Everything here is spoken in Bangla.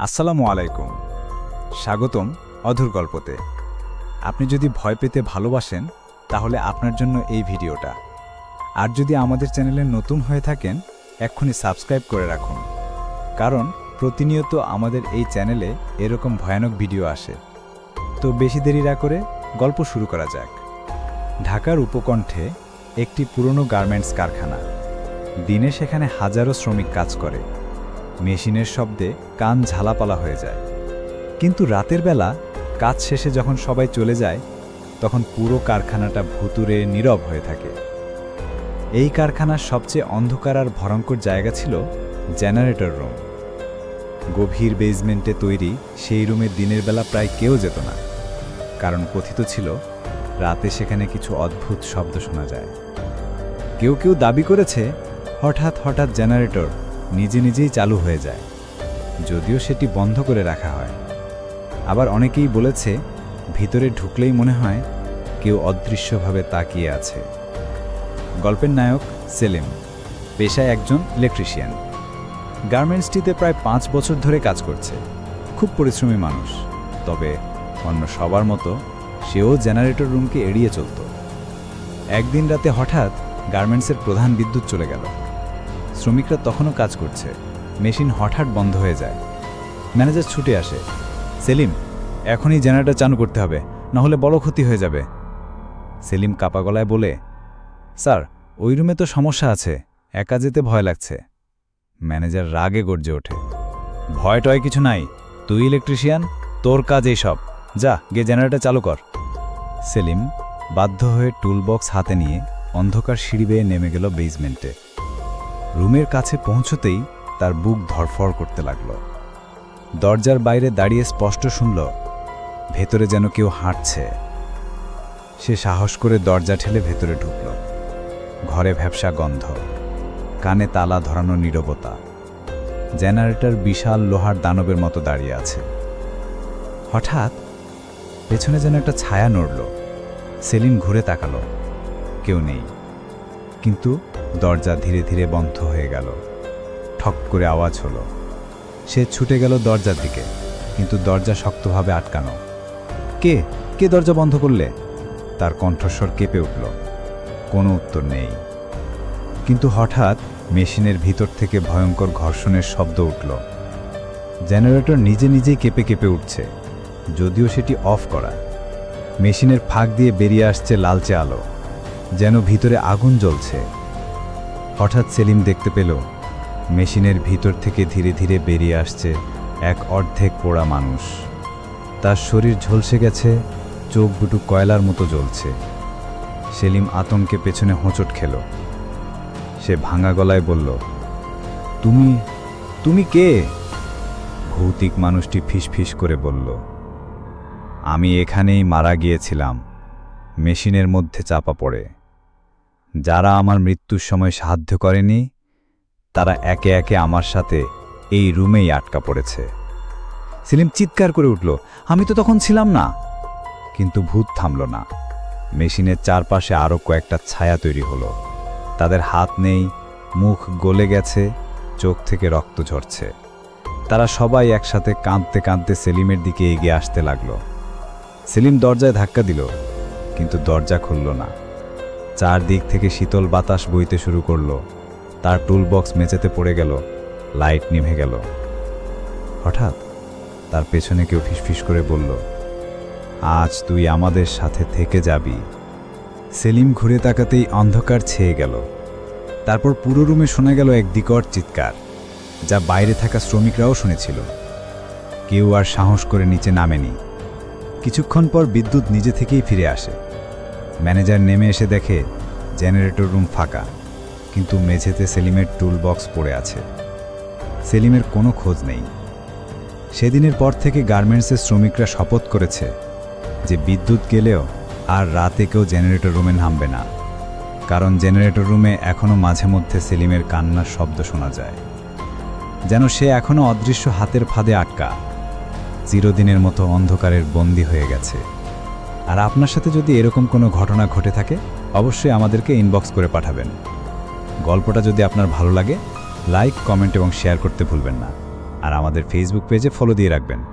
আসসালামু আলাইকুম। স্বাগতম অধুর গল্পতে। আপনি যদি ভয় পেতে ভালোবাসেন, তাহলে আপনার জন্য এই ভিডিওটা। আর যদি আমাদের চ্যানেলে নতুন হয়ে থাকেন, এক্ষুনি সাবস্ক্রাইব করে রাখুন। কারণ প্রতিনিয়ত আমাদের এই চ্যানেলে এরকম ভয়ানক ভিডিও আসে। তো বেশি দেরি না করে গল্প শুরু করা যাক। ঢাকার উপকণ্ঠে একটি পুরনো গার্মেন্টস কারখানা। দিনে সেখানে হাজারো শ্রমিক কাজ করে। মেশিনের শব্দে কান ঝালাপালা হয়ে যায়। কিন্তু রাতের বেলা কাজ শেষে যখন সবাই চলে যায়, তখন পুরো কারখানাটা ভুতুরে নীরব হয়ে থাকে। এই কারখানার সবচেয়ে অন্ধকার আর ভয়ঙ্কর জায়গা ছিল জেনারেটর রুম। গভীর বেজমেন্টে তৈরি সেই রুমে দিনের বেলা প্রায় কেউ যেত না। কারণ কথিত ছিল, রাতে সেখানে কিছু অদ্ভুত শব্দ শোনা যায়। কেউ কেউ দাবি করেছে, হঠাৎ হঠাৎ জেনারেটর নিজে নিজেই চালু হয়ে যায়। যদিও সেটি বন্ধ করে রাখা হয়। আবার অনেকেই বলেছে, ভিতরে ঢুকলেই মনে হয় কেউ অদৃশ্যভাবে তাকিয়ে আছে। গল্পের নায়ক সেলিম, পেশায় একজন ইলেকট্রিশিয়ান। গার্মেন্টসটিতে প্রায় পাঁচ বছর ধরে কাজ করছে। খুব পরিশ্রমী মানুষ। তবে অন্য সবার মতো সেও জেনারেটর রুমকে এড়িয়ে চলত। একদিন রাতে হঠাৎ গার্মেন্টসের প্রধান বিদ্যুৎ চলে গেল। শ্রমিকরা তখনও কাজ করছে। মেশিন হঠাৎ বন্ধ হয়ে যায়। ম্যানেজার ছুটে আসে। সেলিম, এখনই জেনারেটর চালু করতে হবে না হলে বড় ক্ষতি হয়ে যাবে। সেলিম কাপা গলায় বলে, স্যার, ওই রুমে তো সমস্যা আছে, একা যেতে ভয় লাগছে। ম্যানেজার রাগে গর্জে ওঠে। ভয় টয় কিছু নাই, তুই ইলেকট্রিশিয়ান, তোর কাজ এই সব যা গে জেনারেটর চালু কর। সেলিম বাধ্য হয়ে টুলবক্স হাতে নিয়ে অন্ধকার সিঁড়ি বেয়ে নেমে গেল বেসমেন্টে রুমের কাছে পৌঁছতেই তার বুক ধরফর করতে লাগল। দরজার বাইরে দাঁড়িয়ে স্পষ্ট শুনল, ভেতরে যেন কেউ হাঁটছে। সে সাহস করে দরজা ঠেলে ভেতরে ঢুকল। ঘরে ভ্যাবসা গন্ধ, কানে তালা ধরানো নীরবতা। জেনারেটর বিশাল লোহার দানবের মতো দাঁড়িয়ে আছে। হঠাৎ পেছনে যেন একটা ছায়া নড়ল। সেলিম ঘুরে তাকালো। কেউ নেই। কিন্তু দরজা ধীরে ধীরে বন্ধ হয়ে গেল। ঠক করে আওয়াজ হলো। সে ছুটে গেল দরজার দিকে, কিন্তু দরজা শক্তভাবে আটকানো। কে? কে দরজা বন্ধ করলে? তার কণ্ঠস্বর কেঁপে উঠল। কোনো উত্তর নেই। কিন্তু হঠাৎ মেশিনের ভিতর থেকে ভয়ঙ্কর ঘর্ষণের শব্দ উঠল। জেনারেটর নিজে নিজেই কেঁপে কেঁপে উঠছে। যদিও সেটি অফ করা। মেশিনের ফাঁক দিয়ে বেরিয়ে আসছে লালচে আলো। যেন ভিতরে আগুন জ্বলছে। হঠাৎ সেলিম দেখতে পেল, মেশিনের ভিতর থেকে ধীরে ধীরে বেরিয়ে আসছে এক অর্ধেক পোড়া মানুষ। তার শরীর ঝলসে গেছে, চোখ দুটো কয়লার মতো জ্বলছে। সেলিম আতঙ্কে পেছনে হোঁচট খেল। সে ভাঙা গলায় বলল, তুমি তুমি কে? ভৌতিক মানুষটি ফিসফিস করে বলল, আমি এখানেই মারা গিয়েছিলাম। মেশিনের মধ্যে চাপা পড়ে। যারা আমার মৃত্যুর সময় সাহায্য করেনি, তারা একে একে আমার সাথে এই রুমেই আটকা পড়েছে। সেলিম চিৎকার করে উঠল, আমি তো তখন ছিলাম না। কিন্তু ভূত থামল না। মেশিনের চারপাশে আরও কয়েকটা ছায়া তৈরি হলো। তাদের হাত নেই, মুখ গলে গেছে, চোখ থেকে রক্ত ঝরছে। তারা সবাই একসাথে কাঁদতে কাঁদতে সেলিমের দিকে এগিয়ে আসতে লাগল। সেলিম দরজায় ধাক্কা দিল, কিন্তু দরজা খুলল না। চারদিক থেকে শীতল বাতাস বইতে শুরু করল। তার টুলবক্স মেঝেতে পড়ে গেল। লাইট নিভে গেল। হঠাৎ তার পেছনে কেউ ফিসফিস করে বলল, আজ তুই আমাদের সাথে থেকে যাবি। সেলিম ঘুরে তাকাতেই অন্ধকার ছেয়ে গেল। তারপর পুরো রুমে শোনা গেল এক দিকর চিৎকার, যা বাইরে থাকা শ্রমিকরাও শুনেছিল। কেউ আর সাহস করে নিচে নামেনি। কিছুক্ষণ পর বিদ্যুৎ নিজে থেকেই ফিরে আসে। ম্যানেজার নেমে এসে দেখে জেনারেটর রুম ফাঁকা, কিন্তু মেঝেতে সেলিমের টুল বক্স পড়ে আছে। সেলিমের কোনো খোঁজ নেই। সেদিনের পর থেকে গার্মেন্টসের শ্রমিকরা শপথ করেছে যে বিদ্যুৎ গেলেও আর রাতে কেউ জেনারেটর রুমে নামবে না, কারণ জেনারেটর রুমে এখনও মাঝে মধ্যে সেলিমের কান্নার শব্দ শোনা যায়। যেন সে এখনও অদৃশ্য হাতের ফাঁদে আটকা, চিরদিনের মতো অন্ধকারের বন্দী হয়ে গেছে। আর আপনার সাথে যদি এরকম কোনো ঘটনা ঘটে থাকে, অবশ্যই আমাদেরকে ইনবক্স করে পাঠাবেন। গল্পটা যদি আপনার ভালো লাগে লাইক কমেন্ট এবং শেয়ার করতে ভুলবেন না। আর আমাদের ফেসবুক পেজে ফলো দিয়ে রাখবেন।